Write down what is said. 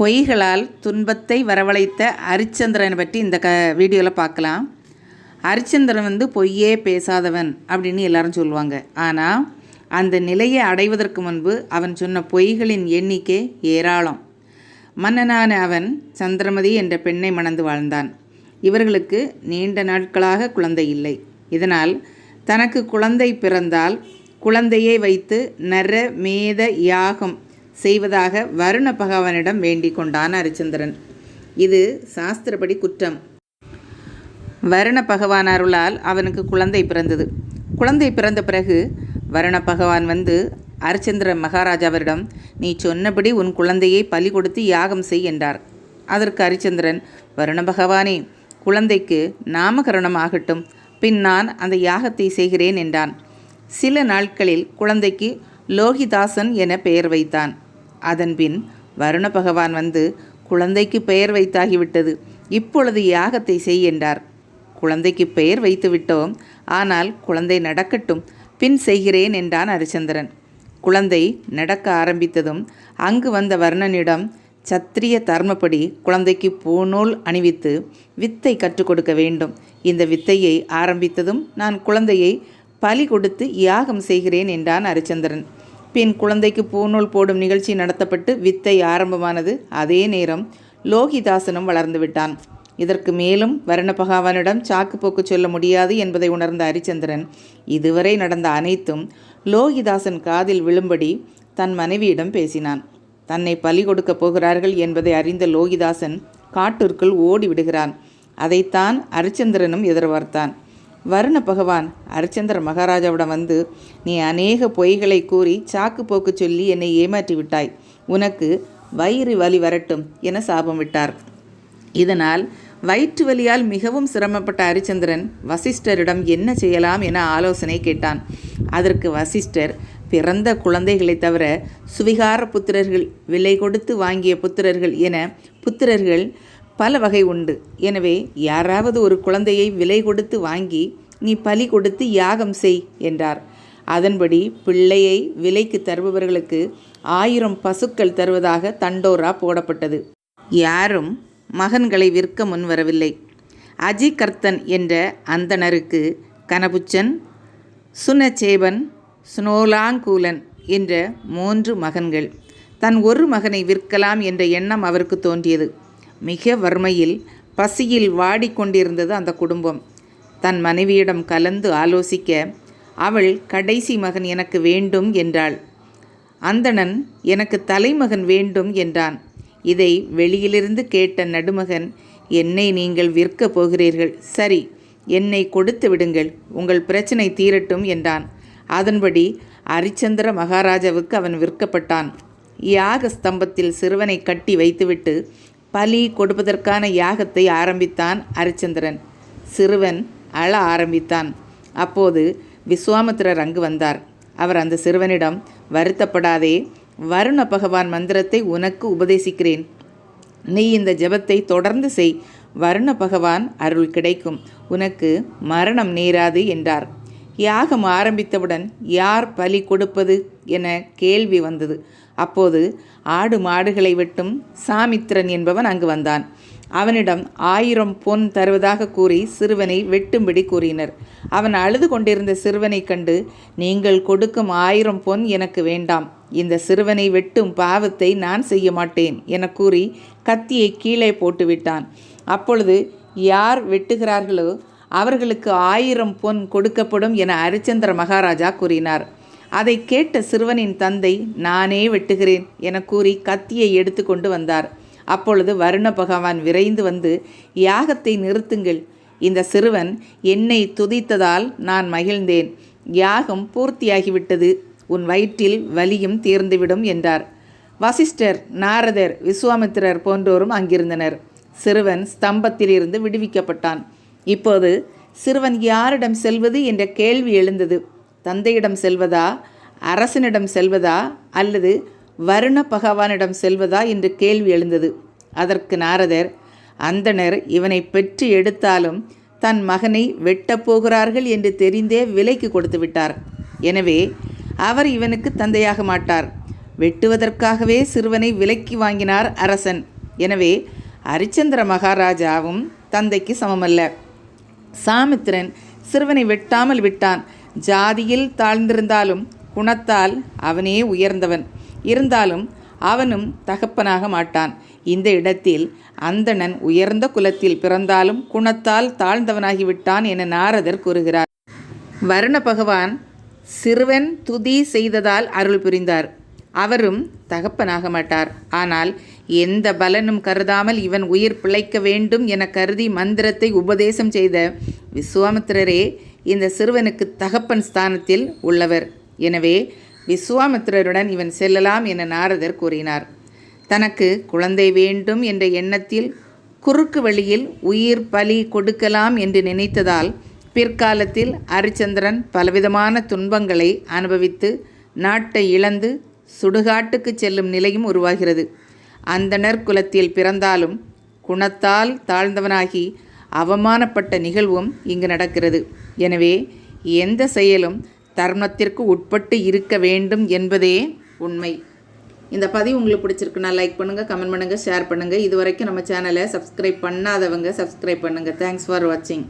பொய்களால் துன்பத்தை வரவழைத்த ஹரிச்சந்திரனை பற்றி இந்த க வீடியோவில் பார்க்கலாம். ஹரிச்சந்திரன் வந்து பொய்யே பேசாதவன் அப்படின்னு எல்லாரும் சொல்லுவாங்க. ஆனால் அந்த நிலையை அடைவதற்கு முன்பு அவன் சொன்ன பொய்களின் எண்ணிக்கை ஏராளம். மன்னனான அவன் சந்திரமதி என்ற பெண்ணை மணந்து வாழ்ந்தான். இவர்களுக்கு நீண்ட நாட்களாக குழந்தை இல்லை. இதனால் தனக்கு குழந்தை பிறந்தால் குழந்தையை வைத்து நர மேத யாகம் செய்வதாக வருண பகவானிடம் வேண்டிக் கொண்டான் ஹரிச்சந்திரன் இது சாஸ்திரப்படி குற்றம். வருண பகவான் அருளால் அவனுக்கு குழந்தை பிறந்தது. குழந்தை பிறந்த பிறகு வருண பகவான் வந்து ஹரிச்சந்திர மகாராஜாவரிடம் நீ சொன்னபடி உன் குழந்தையை பலி கொடுத்து யாகம் செய் என்றார். அதற்கு அரிச்சந்திரன் வருண பகவானே குழந்தைக்கு நாமகரணம் ஆகட்டும். பின் நான் அந்த யாகத்தை செய்கிறேன் என்றான். சில நாட்களில் குழந்தைக்கு லோகிதாசன் என பெயர் வைத்தான். அதன்பின் வருண பகவான் வந்து குழந்தைக்கு பெயர் வைத்தாகிவிட்டது. இப்பொழுது யாகத்தை செய் என்றார். குழந்தைக்கு பெயர் வைத்து விட்டோம். ஆனால் குழந்தை நடக்கட்டும். பின் செய்கிறேன் என்றான் ஹரிச்சந்திரன் குழந்தை நடக்க ஆரம்பித்ததும் அங்கு வந்த வர்ணனிடம் சத்திரிய தர்மப்படி குழந்தைக்கு பூநூல் அணிவித்து வித்தை கற்றுக் கொடுக்க வேண்டும். இந்த வித்தையை ஆரம்பித்ததும் நான் குழந்தையை பலி கொடுத்து யாகம் செய்கிறேன் என்றான் ஹரிச்சந்திரன் பின் குழந்தைக்கு பூநூல் போடும் நிகழ்ச்சி நடத்தப்பட்டு வித்தை ஆரம்பமானது அதே நேரம் லோகிதாசனும் வளர்ந்து விட்டான். இதற்கு மேலும் வருணபகாவனிடம் சாக்கு போக்கு சொல்ல முடியாது என்பதை உணர்ந்த ஹரிச்சந்திரன் இதுவரை நடந்த அனைத்தும் லோகிதாசன் காதில் விழும்படி தன் மனைவியிடம் பேசினான். தன்னை பலி கொடுக்கப் போகிறார்கள் என்பதை அறிந்த லோகிதாசன் காட்டிற்குள் ஓடி விடுகிறான் அதைத்தான் ஹரிச்சந்திரனும் எதிர்பார்த்தான். வருண பகவான் ஹரிச்சந்திர மகாராஜாவிடம் வந்து நீ அநேக பொய்களை கூறி சாக்கு போக்கு சொல்லி என்னை ஏமாற்றி விட்டாய். உனக்கு வயிறு வலி வரட்டும் என சாபம் விட்டார். இதனால் வயிற்று வலியால் மிகவும் சிரமப்பட்ட ஹரிச்சந்திரன் வசிஷ்டரிடம் என்ன செய்யலாம் என ஆலோசனை கேட்டான். அதற்கு வசிஷ்டர் பிறந்த குழந்தைகளை தவிர சுவிகார புத்திரர்கள் விலை கொடுத்து வாங்கிய புத்திரர்கள் என புத்திரர்கள் பல வகை உண்டு. எனவே யாராவது ஒரு குழந்தையை விலை கொடுத்து வாங்கி நீ பலி கொடுத்து யாகம் செய் என்றார். அதன்படி பிள்ளையை விலைக்கு தருபவர்களுக்கு ஆயிரம் பசுக்கள் தருவதாக தண்டோரா போடப்பட்டது. யாரும் மகன்களை விற்க முன்வரவில்லை. அஜிகர்த்தன் என்ற அந்தணருக்கு கனபுச்சன் சுனச்சேபன் ஸ்னோலாங்கூலன் என்ற மூன்று மகன்கள். தன் ஒரு மகனை விற்கலாம் என்ற எண்ணம் அவருக்கு தோன்றியது. மிக வறுமையில் பசியில் வாடிக்கொண்டிருந்தது அந்த குடும்பம். தன் மனைவியிடம் கலந்து ஆலோசிக்க அவள் கடைசி மகன் எனக்கு வேண்டும் என்றாள். அந்தணன் எனக்கு தலைமகன் வேண்டும் என்றான். இதை வெளியிலிருந்து கேட்ட நடுமகன் என்னை நீங்கள் விற்கப் போகிறீர்கள். சரி என்னை கொடுத்து விடுங்கள். உங்கள் பிரச்சனை தீரட்டும் என்றான். அதன்படி அரிச்சந்திர மகாராஜாவுக்கு அவன் விற்கப்பட்டான். யாக ஸ்தம்பத்தில் சிறுவனை கட்டி வைத்துவிட்டு பலி கொடுப்பதற்கான யாகத்தை ஆரம்பித்தான் அரிச்சந்திரன். சிறுவன் அழ ஆரம்பித்தான். அப்போது விஸ்வாமித்திரர் அங்கு வந்தார். அவர் அந்த சிறுவனிடம் வருத்தப்படாதே வருண பகவான் மந்திரத்தை உனக்கு உபதேசிக்கிறேன். நீ இந்த ஜபத்தை தொடர்ந்து செய். வருண பகவான் அருள் கிடைக்கும். உனக்கு மரணம் நேராது என்றார். யாகம் ஆரம்பித்தவுடன் யார் பலி கொடுப்பது என கேள்வி வந்தது. அப்போது ஆடு மாடுகளை வெட்டும் சாமித்திரன் என்பவன் அங்கு வந்தான். அவனிடம் ஆயிரம் பொன் தருவதாக கூறி சிறுவனை வெட்டும்படி கூறினர். அவன் அழுது கொண்டிருந்த சிறுவனை கண்டு நீங்கள் கொடுக்கும் ஆயிரம் பொன் எனக்கு வேண்டாம். இந்த சிறுவனை வெட்டும் பாவத்தை நான் செய்ய மாட்டேன் என கூறி கத்தியை கீழே போட்டுவிட்டான். அப்பொழுது யார் வெட்டுகிறார்களோ அவர்களுக்கு ஆயிரம் பொன் கொடுக்கப்படும் என அரிச்சந்திர மகாராஜா கூறினார். அதை கேட்ட சிறுவனின் தந்தை நானே வெட்டுகிறேன் என கூறி கத்தியை எடுத்து கொண்டு வந்தார். அப்பொழுது வருண பகவான் விரைந்து வந்து யாகத்தை நிறுத்துங்கள். இந்த சிறுவன் என்னை துதித்ததால் நான் மகிழ்ந்தேன். யாகம் பூர்த்தியாகிவிட்டது. உன் வயிற்றில் வலியும் தீர்ந்துவிடும் என்றார். வசிஷ்டர் நாரதர் விஸ்வாமித்திரர் போன்றோரும் அங்கிருந்தனர். சிறுவன் ஸ்தம்பத்திலிருந்து விடுவிக்கப்பட்டான். இப்போது சிறுவன் யாரிடம் செல்வது என்ற கேள்வி எழுந்தது. தந்தையிடம் செல்வதா? அரசனிடம் செல்வதா? அல்லது வருண பகவானிடம் செல்வதா? என்று கேள்வி எழுந்தது. அதற்கு நாரதர் அந்தனர் இவனை பெற்று எடுத்தாலும் தன் மகனை வெட்டப் போகிறார்கள் என்று தெரிந்தே விலைக்கு கொடுத்து விட்டார். எனவே அவர் இவனுக்கு தந்தையாக மாட்டார். வெட்டுவதற்காகவே சிறுவனை விலைக்கு வாங்கினார் அரசன். எனவே அரிச்சந்திர மகாராஜாவும் தந்தைக்கு சமமல்ல. சாமித்திரன் சிறுவனை வெட்டாமல் விட்டான். ஜாதியில் தாழ்ந்திருந்தாலும் குணத்தால் அவனே உயர்ந்தவன். இருந்தாலும் அவனும் தகப்பனாக மாட்டான். இந்த இடத்தில் அந்தணன் உயர்ந்த குலத்தில் பிறந்தாலும் குணத்தால் தாழ்ந்தவனாகிவிட்டான் என நாரதர் கூறுகிறார். வருண பகவான் சிறுவன் துதி செய்ததால் அருள் புரிந்தார். அவரும் தகப்பனாக மாட்டார். ஆனால் எந்த பலனும் கருதாமல் இவன் உயிர் பிழைக்க வேண்டும் என கருதி மந்திரத்தை உபதேசம் செய்த விஸ்வாமித்திரரே இந்த சிறுவனுக்கு தகப்பன் ஸ்தானத்தில் உள்ளவர். எனவே விஸ்வாமித்திரருடன் இவன் செல்லலாம் என நாரதர் கூறினார். தனக்கு குழந்தை வேண்டும் என்ற எண்ணத்தில் குறுக்கு வழியில் உயிர் பலி கொடுக்கலாம் என்று நினைத்ததால் பிற்காலத்தில் அரிச்சந்திரன் பலவிதமான துன்பங்களை அனுபவித்து நாட்டை இழந்து சுடுகாட்டுக்கு செல்லும் நிலையும் உருவாகிறது. அந்தனர் குலத்தில் பிறந்தாலும் குணத்தால் தாழ்ந்தவனாகி அவமானப்பட்ட நிகழ்வும் இங்கு நடக்கிறது. எனவே எந்த செயலும் தர்மத்திற்கு உட்பட்டு இருக்க வேண்டும் என்பதே உண்மை. இந்த பதிவு உங்களுக்கு பிடிச்சிருக்குன்னா லைக் பண்ணுங்கள் கமெண்ட் பண்ணுங்கள் ஷேர் பண்ணுங்கள் இது வரைக்கும் நம்ம சேனலை சப்ஸ்கிரைப் பண்ணாதவங்க சப்ஸ்கிரைப் பண்ணுங்கள் தேங்க்ஸ் ஃபார் வாட்சிங்